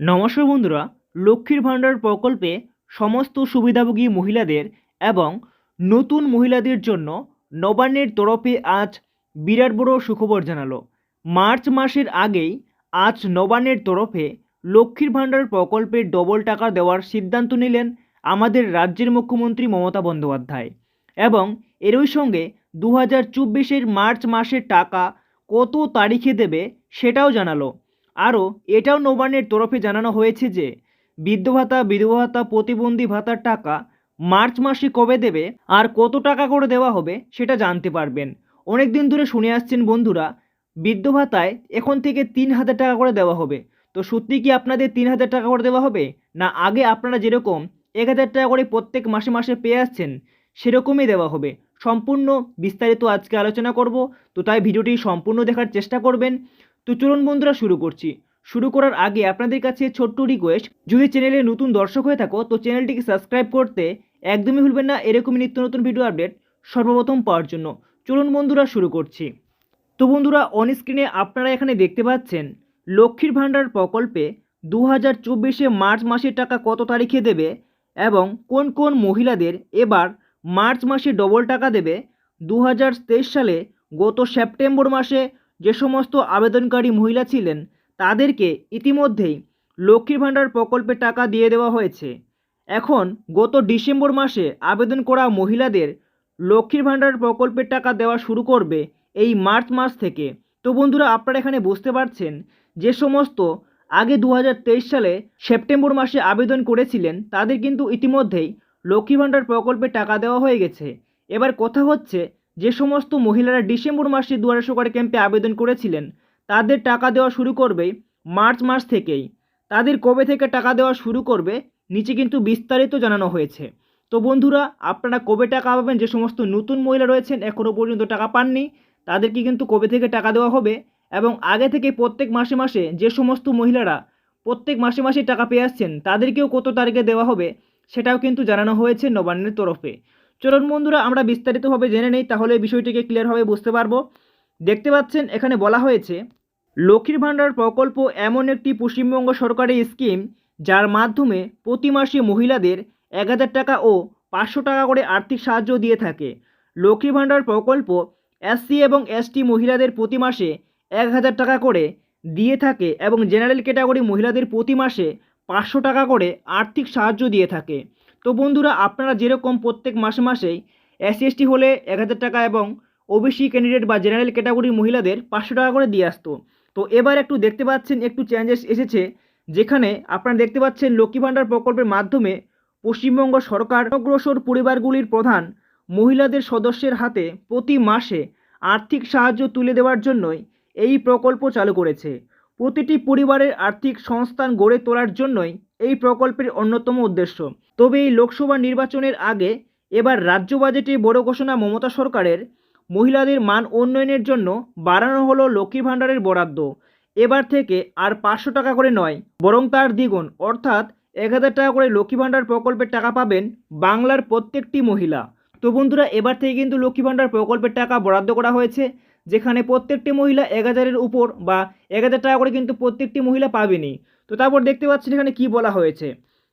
নমস্কার বন্ধুরা, লক্ষ্মীর ভাণ্ডার প্রকল্পে সমস্ত সুবিধাভোগী মহিলাদের এবং নতুন মহিলাদের জন্য নবান্নের তরফে আজ বিরাট বড় সুখবর জানালো। মার্চ মাসের আগেই আজ নবান্নের তরফে লক্ষ্মীর ভাণ্ডার প্রকল্পের ডবল টাকা দেওয়ার সিদ্ধান্ত নিলেন আমাদের রাজ্যের মুখ্যমন্ত্রী মমতা বন্দ্যোপাধ্যায় এবং এরই সঙ্গে দু হাজার মার্চ মাসের টাকা কত তারিখে দেবে সেটাও জানালো। আরও এটাও নবান্নের তরফে জানানো হয়েছে যে, বৃদ্ধ ভাতা, বিধবা ভাতা, প্রতিবন্ধী ভাতার টাকা মার্চ মাসে কবে দেবে আর কত টাকা করে দেওয়া হবে সেটা জানতে পারবেন। অনেক দিন ধরে শুনে আসছেন বন্ধুরা, বৃদ্ধ ভাতায় এখন থেকে তিন হাজার টাকা করে দেওয়া হবে। তো সত্যি কি আপনাদের তিন হাজার টাকা করে দেওয়া হবে? না, আগে আপনারা যেরকম এক হাজার টাকা করে প্রত্যেক মাসে মাসে পেয়ে আসছেন, সেরকমই দেওয়া হবে। সম্পূর্ণ বিস্তারিত আজকে আলোচনা করব, তো তাই ভিডিওটি সম্পূর্ণ দেখার চেষ্টা করবেন। তো চলুন বন্ধুরা শুরু করছি। শুরু করার আগে আপনাদের কাছে ছোট্ট রিকোয়েস্ট যদি চ্যানেলে নতুন দর্শক হয়ে থাকো, তো চ্যানেলটিকে সাবস্ক্রাইব করতে একদমই ভুলবেন না। এরকমই নিত্য নতুন ভিডিও আপডেট সর্বপ্রথম পাওয়ার জন্য। চলুন বন্ধুরা শুরু করছি। তো বন্ধুরা অন স্ক্রিনে আপনারা এখানে দেখতে পাচ্ছেন, লক্ষ্মীর ভাণ্ডার প্রকল্পে দু হাজার চব্বিশে মার্চ মাসের টাকা কত তারিখে দেবে এবং কোন কোন মহিলাদের এবার মার্চ মাসে ডবল টাকা দেবে? দু হাজার তেইশ সালে গত সেপ্টেম্বর মাসে যে সমস্ত আবেদনকারী মহিলা ছিলেন, তাদেরকে ইতিমধ্যেই লক্ষ্মীর ভাণ্ডার প্রকল্পে টাকা দিয়ে দেওয়া হয়েছে। এখন গত ডিসেম্বর মাসে আবেদন করা মহিলাদের লক্ষ্মীর ভাণ্ডার প্রকল্পের টাকা দেওয়া শুরু করবে এই মার্চ মাস থেকে। তো বন্ধুরা, আপনারা এখানে বুঝতে পারছেন যে সমস্ত আগে দু হাজার তেইশ সালে সেপ্টেম্বর মাসে আবেদন করেছিলেন, তাদের কিন্তু ইতিমধ্যেই লক্ষ্মী ভাণ্ডার প্রকল্পে টাকা দেওয়া হয়ে গেছে। এবার কথা হচ্ছে যে সমস্ত মহিলারা ডিসেম্বর মাসে দুয়ারে সরকারি ক্যাম্পে আবেদন করেছিলেন, তাদের টাকা দেওয়া শুরু করবে মার্চ মাস থেকেই। তাদের কবে থেকে টাকা দেওয়া শুরু করবে, নিচে কিন্তু বিস্তারিত জানানো হয়েছে। তো বন্ধুরা, আপনারা কবে টাকা পাবেন, যে সমস্ত নতুন মহিলা রয়েছেন এখনও পর্যন্ত টাকা পাননি, তাদেরকে কিন্তু কবে থেকে টাকা দেওয়া হবে এবং আগে থেকে প্রত্যেক মাসে মাসে যে সমস্ত মহিলারা প্রত্যেক মাসে মাসে টাকা পেয়ে আসছেন, তাদেরকেও কত তারিখে দেওয়া হবে, সেটাও কিন্তু জানানো হয়েছে নবান্নের তরফে। চলুন বন্ধুরা, আমরা বিস্তারিতভাবে জেনে নেই, তাহলে বিষয়টিকে ক্লিয়ারভাবে বুঝতে পারব। দেখতে পাচ্ছেন, এখানে বলা হয়েছে, লক্ষ্মীর ভাণ্ডার প্রকল্প এমন একটি পশ্চিমবঙ্গ সরকারি স্কিম, যার মাধ্যমে প্রতি মাসে মহিলাদের এক হাজার টাকা ও পাঁচশো টাকা করে আর্থিক সাহায্য দিয়ে থাকে। লক্ষ্মী ভাণ্ডার প্রকল্প এসসি এবং এসটি মহিলাদের প্রতি মাসে এক হাজার টাকা করে দিয়ে থাকে এবং জেনারেল ক্যাটাগরি মহিলাদের প্রতি মাসে পাঁচশো টাকা করে আর্থিক সাহায্য দিয়ে থাকে। তো বন্ধুরা, আপনারা যেরকম প্রত্যেক মাসে মাসেই এসসি এসটি হলে এক হাজার টাকা এবং ওবিসি ক্যান্ডিডেট বা জেনারেল ক্যাটাগরির মহিলাদের পাঁচশো টাকা করে দিয়ে আসতো। তো এবার একটু দেখতে পাচ্ছেন, একটু চেঞ্জেস এসেছে, যেখানে আপনারা দেখতে পাচ্ছেন লক্ষ্মী ভাণ্ডার প্রকল্পের মাধ্যমে পশ্চিমবঙ্গ সরকার অগ্রসর পরিবারগুলির প্রধান মহিলাদের সদস্যের হাতে প্রতি মাসে আর্থিক সাহায্য তুলে দেওয়ার জন্যই এই প্রকল্প চালু করেছে। প্রতিটি পরিবারের আর্থিক সংস্থান গড়ে তোলার জন্যই এই প্রকল্পের অন্যতম উদ্দেশ্য। তবে এই লোকসভা নির্বাচনের আগে এবার রাজ্য বাজেটে বড় ঘোষণা মমতা সরকারের। মহিলাদের মান উন্নয়নের জন্য বাড়ানো হলো লক্ষ্মী ভাণ্ডারের বরাদ্দ। এবার থেকে আর পাঁচশো টাকা করে নয়, বরং তার দ্বিগুণ। অর্থাৎ এক হাজার টাকা করে লক্ষ্মী ভাণ্ডার প্রকল্পের টাকা পাবেন বাংলার প্রত্যেকটি মহিলা। তো বন্ধুরা, এবার থেকে কিন্তু লক্ষ্মী ভাণ্ডার প্রকল্পের টাকা বরাদ্দ করা হয়েছে, যেখানে প্রত্যেকটি মহিলা এক হাজারের উপর বা এক হাজার টাকা করে কিন্তু প্রত্যেকটি মহিলা পাবেনি তো তারপর দেখতে পাচ্ছেন এখানে কি বলা হয়েছে?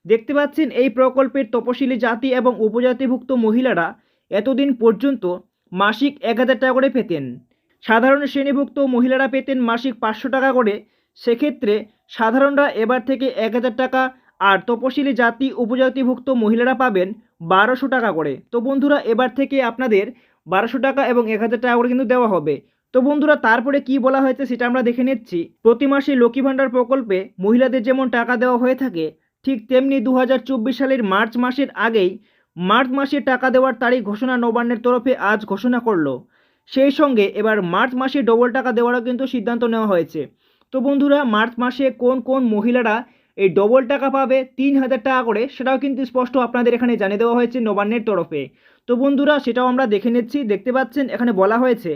দেখতে পাচ্ছেন এই প্রকল্পের তপশিলি জাতি এবং উপজাতিভুক্ত মহিলারা এতদিন পর্যন্ত মাসিক এক হাজার টাকা করে পেতেন। সাধারণ শ্রেণীভুক্ত মহিলারা পেতেন মাসিক পাঁচশো টাকা করে। সেক্ষেত্রে সাধারণরা এবার থেকে এক হাজার টাকা আর তপশিলি জাতি, উপজাতিভুক্ত মহিলারা পাবেন বারোশো টাকা করে। তো বন্ধুরা, এবার থেকে আপনাদের বারোশো টাকা এবং এক হাজার টাকা করে কিন্তু দেওয়া হবে। তো বন্ধুরা, তারপরে কি বলা হয়েছে সেটা আমরা দেখে নিচ্ছি। প্রতি মাসে লক্ষ্মী ভাণ্ডার প্রকল্পে মহিলাদের যেমন টাকা দেওয়া হয়ে থাকে, ঠিক তেমনি দু হাজার চব্বিশ সালের মার্চ মাসের আগেই মার্চ মাসে টাকা দেওয়ার তারিখ ঘোষণা নবান্নের তরফে আজ ঘোষণা করল। সেই সঙ্গে এবার মার্চ মাসে ডবল টাকা দেওয়ারও কিন্তু সিদ্ধান্ত নেওয়া হয়েছে। তো বন্ধুরা, মার্চ মাসে কোন কোন মহিলারা এই ডবল টাকা পাবে তিন হাজার টাকা করে, সেটাও কিন্তু স্পষ্ট আপনাদের এখানে জানিয়ে দেওয়া হয়েছে নবান্নের তরফে। তো বন্ধুরা, সেটাও আমরা দেখে নিচ্ছি। দেখতে পাচ্ছেন, এখানে বলা হয়েছে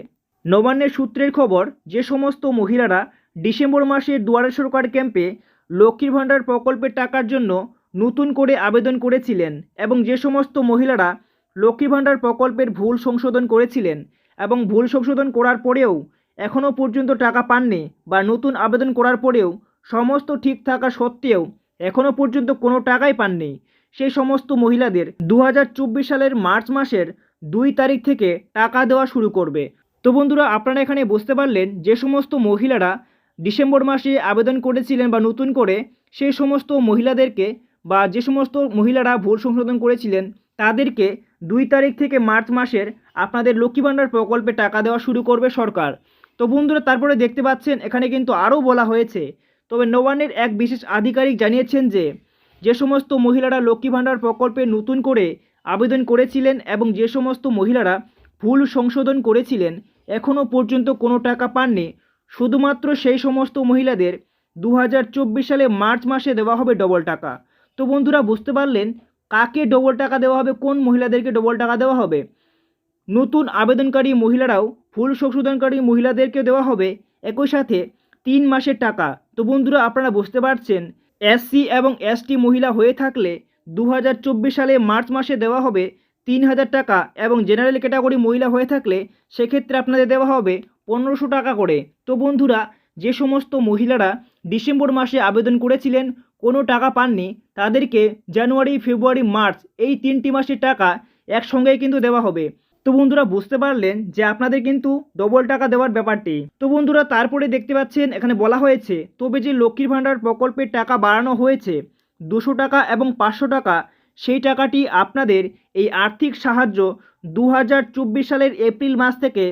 নবান্নের সূত্রের খবর, যে সমস্ত মহিলারা ডিসেম্বর মাসে দুয়ারে সরকার ক্যাম্পে লক্ষ্মীর ভাণ্ডার প্রকল্পের টাকার জন্য নতুন করে আবেদন করেছিলেন এবং যে সমস্ত মহিলারা লক্ষ্মী ভাণ্ডার প্রকল্পের ভুল সংশোধন করেছিলেন এবং ভুল সংশোধন করার পরেও এখনও পর্যন্ত টাকা পাননি বা নতুন আবেদন করার পরেও সমস্ত ঠিক থাকা সত্ত্বেও এখনও পর্যন্ত কোনো টাকাই পাননি। সেই সমস্ত মহিলাদের দু হাজার চব্বিশ সালের মার্চ মাসের দুই তারিখ থেকে টাকা দেওয়া শুরু করবে। তো বন্ধুরা, আপনারা এখানে বুঝতে পারলেন যে সমস্ত মহিলারা ডিসেম্বর মাসে আবেদন করেছিলেন বা নতুন করে সেই সমস্ত মহিলাদেরকে বা যে সমস্ত মহিলারা ভুল সংশোধন করেছিলেন, তাদেরকে দুই তারিখ থেকে মার্চ মাসের আপনাদের লক্ষ্মী ভাণ্ডার প্রকল্পে টাকা দেওয়া শুরু করবে সরকার। তো বন্ধুরা, তারপরে দেখতে পাচ্ছেন, এখানে কিন্তু আরও বলা হয়েছে। তবে নবান্নের এক বিশেষ আধিকারিক জানিয়েছেন যে যে সমস্ত মহিলারা লক্ষ্মী ভাণ্ডার প্রকল্পে নতুন করে আবেদন করেছিলেন এবং যে সমস্ত মহিলারা ভুল সংশোধন করেছিলেন, এখনও পর্যন্ত কোনো টাকা পাননি। শুধুমাত্র সেই সমস্ত মহিলাদের দু হাজার চব্বিশ সালে মার্চ মাসে দেওয়া হবে ডবল টাকা। তো বন্ধুরা, বুঝতে পারলেন কাকে ডবল টাকা দেওয়া হবে, কোন মহিলাদেরকে ডবল টাকা দেওয়া হবে? নতুন আবেদনকারী মহিলারাও ভুল সংশোধনকারী মহিলাদেরকে দেওয়া হবে একই সাথে তিন মাসের টাকা। তো বন্ধুরা, আপনারা বুঝতে পারছেন, এসসি এবং এসটি মহিলা হয়ে থাকলে দু হাজার চব্বিশ সালে মার্চ মাসে দেওয়া হবে তিন হাজার টাকা এবং জেনারেল ক্যাটাগরি মহিলা হয়ে থাকলে সেক্ষেত্রে আপনাদের দেওয়া হবে পনেরোশো টাকা করে। তো বন্ধুরা, যে সমস্ত মহিলারা ডিসেম্বর মাসে আবেদন করেছিলেন, কোনো টাকা পাননি, তাদেরকে জানুয়ারি, ফেব্রুয়ারি, মার্চ এই তিনটি মাসের টাকা একসঙ্গেই কিন্তু দেওয়া হবে। তো বন্ধুরা, বুঝতে পারলেন যে আপনাদের কিন্তু ডবল টাকা দেওয়ার ব্যাপারটি। তো বন্ধুরা, তারপরে দেখতে পাচ্ছেন, এখানে বলা হয়েছে, তবে যে লক্ষ্মীর ভাণ্ডার প্রকল্পের টাকা বাড়ানো হয়েছে, দুশো টাকা এবং পাঁচশো টাকা সেই টাকাটি আপনাদের এই আর্থিক সাহায্য দু হাজার চব্বিশ সালের এপ্রিল মাস থেকে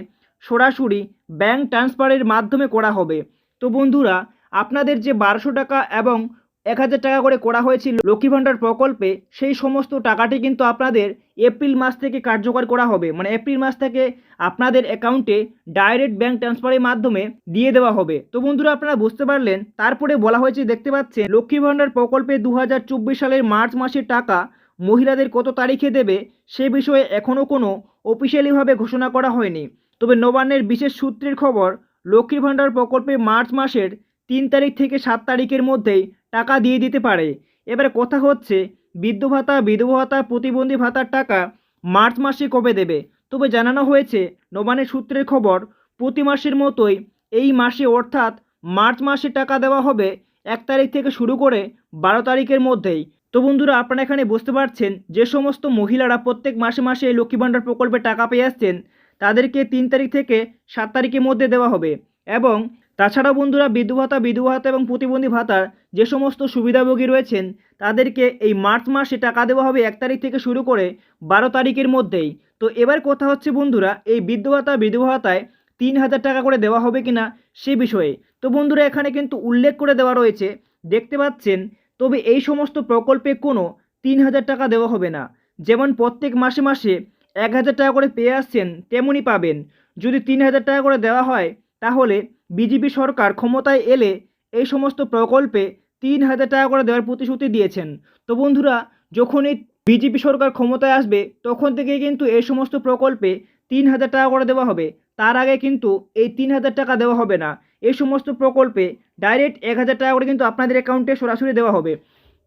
সরাসরি ব্যাংক ট্রান্সফারের মাধ্যমে করা হবে। তো বন্ধুরা, আপনাদের যে বারোশো টাকা এবং এক হাজার টাকা করে করা হয়েছিল লক্ষ্মী ভাণ্ডার প্রকল্পে, সেই সমস্ত টাকাটি কিন্তু আপনাদের এপ্রিল মাস থেকে কার্যকর করা হবে। মানে এপ্রিল মাস থেকে আপনাদের অ্যাকাউন্টে ডাইরেক্ট ব্যাংক ট্রান্সফারের মাধ্যমে দিয়ে দেওয়া হবে। তো বন্ধুরা, আপনারা বুঝতে পারলেন, তারপরে বলা হয়েছে, দেখতে পাচ্ছেন, লক্ষ্মী ভাণ্ডার প্রকল্পে দু হাজার চব্বিশ সালের মার্চ মাসের টাকা মহিলাদের কত তারিখে দেবে সে বিষয়ে এখনও কোনো অফিসিয়ালিভাবে ঘোষণা করা হয়নি। তবে নবান্নের বিশেষ সূত্রের খবর, লক্ষ্মীর ভাণ্ডার প্রকল্পে মার্চ মাসের তিন তারিখ থেকে সাত তারিখের মধ্যেই টাকা দিয়ে দিতে পারে। এবারে কথা হচ্ছে বৃদ্ধ ভাতা, বিধবা ভাতা, প্রতিবন্ধী ভাতার টাকা মার্চ মাসে কবে দেবে? তবে জানানো হয়েছে নবানের সূত্রের খবর, প্রতি মাসের মতোই এই মাসে অর্থাৎ মার্চ মাসে টাকা দেওয়া হবে এক তারিখ থেকে শুরু করে বারো তারিখের মধ্যেই। তো বন্ধুরা, আপনারা এখানে বুঝতে পারছেন যে সমস্ত মহিলারা প্রত্যেক মাসে মাসে এই লক্ষ্মী ভাণ্ডার প্রকল্পে টাকা পেয়ে আসছেন, তাদেরকে তিন তারিখ থেকে সাত তারিখের মধ্যে দেওয়া হবে। এবং তাছাড়া বন্ধুরা বিধু ভাতা বিধবা ভাতা এবং প্রতিবন্ধী ভাতার যে সমস্ত সুবিধাভোগী রয়েছেন, তাদেরকে এই মার্চ মাসে টাকা দেওয়া হবে এক তারিখ থেকে শুরু করে বারো তারিখের মধ্যেই। তো এবার কথা হচ্ছে বন্ধুরা, এই বৃদ্ধ ভাতা বিধবা ভাতায় তিন হাজার টাকা করে দেওয়া হবে কিনা সে বিষয়ে। তো বন্ধুরা, এখানে কিন্তু উল্লেখ করে দেওয়া রয়েছে, দেখতে পাচ্ছেন তবে এই সমস্ত প্রকল্পে কোনো তিন হাজার টাকা দেওয়া হবে না। যেমন প্রত্যেক মাসে মাসে এক হাজার টাকা করে পেয়ে আসছেন, তেমনই পাবেন। যদি তিন হাজার টাকা করে দেওয়া হয়, তাহলে বিজেপি সরকার ক্ষমতায় এলে এই সমস্ত প্রকল্পে তিন হাজার টাকা করে দেওয়ার প্রতিশ্রুতি দিয়েছেন। তো বন্ধুরা, যখন এই বিজেপি সরকার ক্ষমতায় আসবে, তখন থেকে কিন্তু এই সমস্ত প্রকল্পে তিন হাজার টাকা করে দেওয়া হবে। তার আগে কিন্তু এই তিন হাজার টাকা দেওয়া হবে না। এই সমস্ত প্রকল্পে ডাইরেক্ট এক হাজার টাকা করে কিন্তু আপনাদের অ্যাকাউন্টে সরাসরি দেওয়া হবে।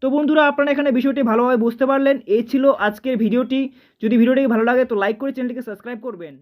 তো বন্ধুরা, আপনারা এখানে বিষয়টি ভালোভাবে বুঝতে পারলেন। এই ছিল আজকের ভিডিওটি। যদি ভিডিওটি ভালো লাগে, তো লাইক করে চ্যানেলটিকে সাবস্ক্রাইব করবেন।